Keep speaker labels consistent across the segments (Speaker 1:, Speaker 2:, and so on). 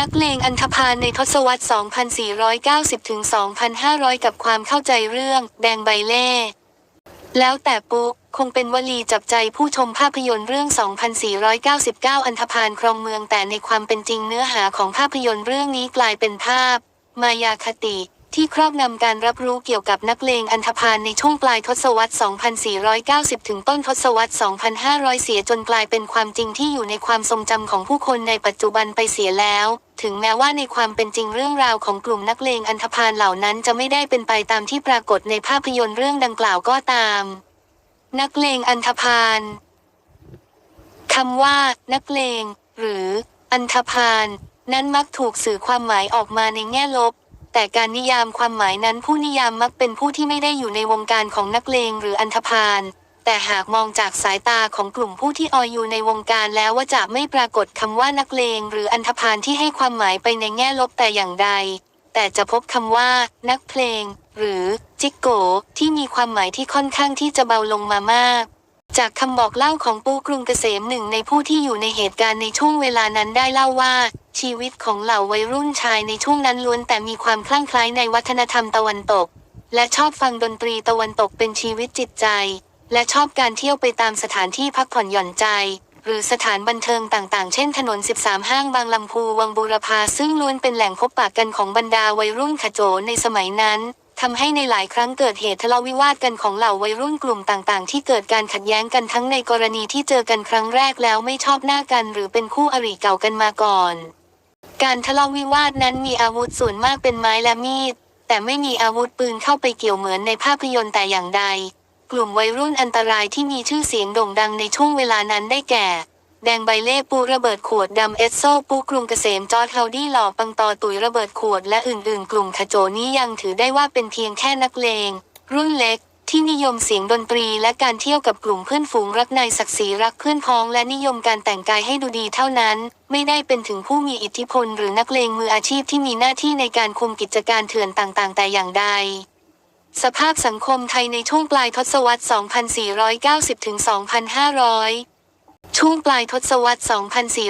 Speaker 1: นักเลงอันธพาลในทศวรรษ 2490 ถึง 2,500 กับความเข้าใจเรื่อง แดงใบเล่ แล้วแต่ปุ๊ก คงเป็นวลีจับใจผู้ชมภาพยนตร์เรื่อง 2499 อันธพาลครองเมืองแต่ในความเป็นจริงเนื้อหาของภาพยนตร์เรื่องนี้กลายเป็นภาพ มายาคติที่ครอบงำการรับรู้เกี่ยวกับนักเลงอันธพาลในช่วงปลายทศวรรษ 2490 ถึงต้นทศวรรษ 2500 เสียจนกลายเป็นความจริงที่อยู่ในความทรงจำของผู้คนในปัจจุบันไปเสียแล้ว ถึงแม้ว่าในความเป็นจริงเรื่องราวของกลุ่มนักเลงอันธพาลเหล่านั้นจะไม่ได้เป็นไปตามที่ปรากฏในภาพยนตร์เรื่องดังกล่าวก็ตาม นักเลงอันธพาลคำว่า นักเลง หรือ อันธพาลนั้นมักถูกสื่อความหมายออกมาในแง่ลบ แต่การนิยามความหมายนั้นผู้นิยามมักเป็นผู้ที่ไม่ได้อยู่ในวงการของนักเลงหรืออันธพาล แต่หากมองจากสายตาของกลุ่มผู้ที่ออยอยู่ในวงการแล้วว่าจะไม่ปรากฏคำว่านักเลงหรืออันธพาลที่ให้ความหมายไปในแง่ลบแต่อย่างใด แต่จะพบคำว่า นักเพลง หรือ จิกโกที่มีความหมายที่ค่อนข้างที่จะเบาลงมามาก จากคำบอกเล่าของปูกรุงเกษมหนึ่งในผู้ที่อยู่ในเหตุการณ์ในช่วงเวลานั้นได้เล่าว่า ชีวิตของเหล่าวัยรุ่นชายในช่วงนั้นล้วนแต่มีความคลั่งไคล้ในวัฒนธรรมตะวันตก และชอบฟังดนตรีตะวันตกเป็นชีวิตจิตใจ และชอบการเที่ยวไปตามสถานที่พักผ่อนหย่อนใจ หรือสถานบันเทิงต่างๆ เช่นถนน 13 ห้างบางลำพูวังบูรพาซึ่งล้วนเป็นแหล่งพบปะกันของบรรดาวัยรุ่นขโจในสมัยนั้นทำให้ในหลายครั้งเกิดเหตุทะเลาะวิวาทกันของเหล่าวัยรุ่นกลุ่มต่างๆ ที่เกิดการขัดแย้งกันทั้งในกรณีที่เจอกันครั้งแรกแล้วไม่ชอบหน้ากันหรือเป็นคู่อริเก่ากันมาก่อน การทะเลาะวิวาทนั้นมีอาวุธส่วนมากเป็นไม้และมีด แต่ไม่มีอาวุธปืนเข้าไปเกี่ยวเหมือนในภาพยนตร์แต่อย่างใด กลุ่มวัยรุ่นอันตรายที่มีชื่อเสียงโด่งดังในช่วงเวลานั้นได้แก่ แดงใบเล่ปูระเบิดขวดดำเอสโซปูกรุงเกษมจอร์ดเฮาดี้หล่อปังตอตุยระเบิดขวดและอื่นๆ กลุ่มขโจนี้ยังถือได้ว่าเป็นเพียงแค่นักเลง รุ่นเล็กที่นิยมเสียงดนตรีและการเที่ยวกับกลุ่มเพื่อนฝูงรักในศักดิ์ศรีรักเพื่อนพ้องและนิยมการแต่งกายให้ดูดีเท่านั้น ไม่ได้เป็นถึงผู้มีอิทธิพลหรือนักเลงมืออาชีพที่มีหน้าที่ในการคุมกิจการเถื่อนต่างๆ แต่อย่างใด สภาพสังคมไทยในช่วงปลายทศวรรษ 2490 ถึง 2,500 ช่วงปลายทศวรรษ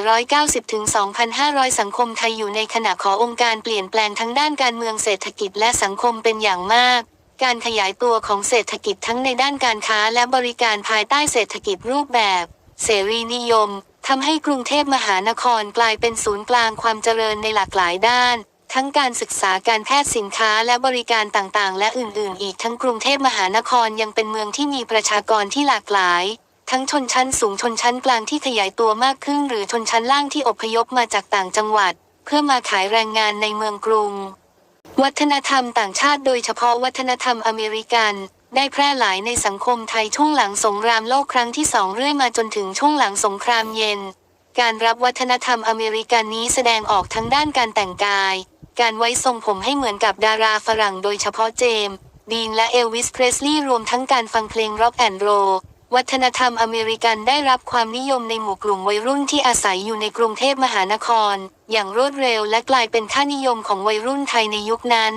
Speaker 1: 2490 ถึง 2,500 สังคมไทยอยู่ในขณะขอองค์การเปลี่ยนแปลงทั้งด้านการเมืองเศรษฐกิจและสังคมเป็นอย่างมาก การขยายตัวของเศรษฐกิจทั้งในด้านการค้าและบริการภายใต้เศรษฐกิจรูปแบบ เสรีนิยมทำให้กรุงเทพมหานครกลายเป็นศูนย์กลางความเจริญในหลากหลายด้าน ทั้งการศึกษาการแพทย์สินค้าและบริการต่างๆ และอื่นๆ อีกทั้งกรุงเทพมหานครยังเป็นเมืองที่มีประชากรที่หลากหลาย ทั้งชนชั้นสูงชนชั้นกลางที่ขยายตัวมากขึ้น หรือชนชั้นล่างที่อพยพมาจากต่างจังหวัด เพื่อมาขายแรงงานในเมืองกรุง วัฒนธรรมต่างชาติโดยเฉพาะวัฒนธรรมอเมริกันได้แพร่หลายในสังคมไทยช่วงหลังสงครามโลกครั้งที่สองเรื่อยมาจนถึงช่วงหลังสงครามเย็น การรับวัฒนธรรมอเมริกันนี้แสดงออกทั้งด้านการแต่งกาย การไว้ทรงผมให้เหมือนกับดาราฝรั่งโดยเฉพาะเจมส์ดีนและเอลวิสเพรสลีย์รวมทั้งการฟังเพลงร็อกแอนด์โรวัฒนธรรมอเมริกันได้รับความนิยมในหมู่กลุ่มวัยรุ่นที่อาศัยอยู่ในกรุงเทพมหานคร อย่างรวดเร็วและกลายเป็นค่านิยมของวัยรุ่นไทยในยุคนั้น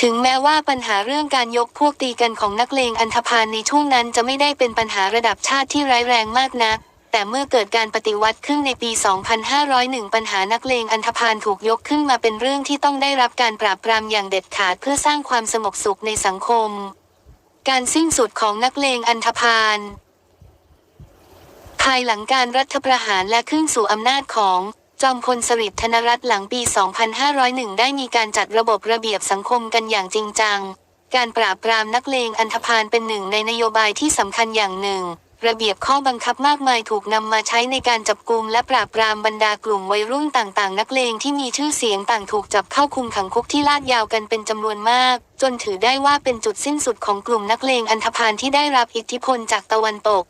Speaker 1: ถึงแม้ว่าปัญหาเรื่องการยกพวกตีกันของนักเลงอันธพาลในช่วงนั้นจะไม่ได้เป็นปัญหาระดับชาติที่ร้ายแรงมากนัก แต่เมื่อเกิดการปฏิวัติขึ้นในปี 2501 ปัญหานักเลงอันธพาลถูกยกขึ้นมาเป็นเรื่องที่ต้องได้รับการปราบปรามอย่างเด็ดขาดเพื่อสร้างความสงบสุขในสังคม การสิ้นสุดของนักเลงอันธพาลภายหลังการรัฐประหารและขึ้นสู่อำนาจของจอมพลสฤษดิ์ธนรัตน์หลังปี 2501 ได้มีการจัดระบบระเบียบสังคมกันอย่างจริงจัง การปราบปรามนักเลงอันธพาลเป็นหนึ่งในนโยบายที่สำคัญอย่างหนึ่ง ระเบียบข้อบังคับมากมายถูกนำมาใช้ในการจับกุมและปราบปรามบรรดากลุ่มวัยรุ่นต่างๆ นักเลงที่มีชื่อเสียงต่างถูกจับเข้าคุมขังคุกที่ลาดยาวกันเป็นจำนวนมาก จนถือได้ว่าเป็นจุดสิ้นสุดของกลุ่มนักเลงอันธพาลที่ได้รับอิทธิพลจากตะวันตก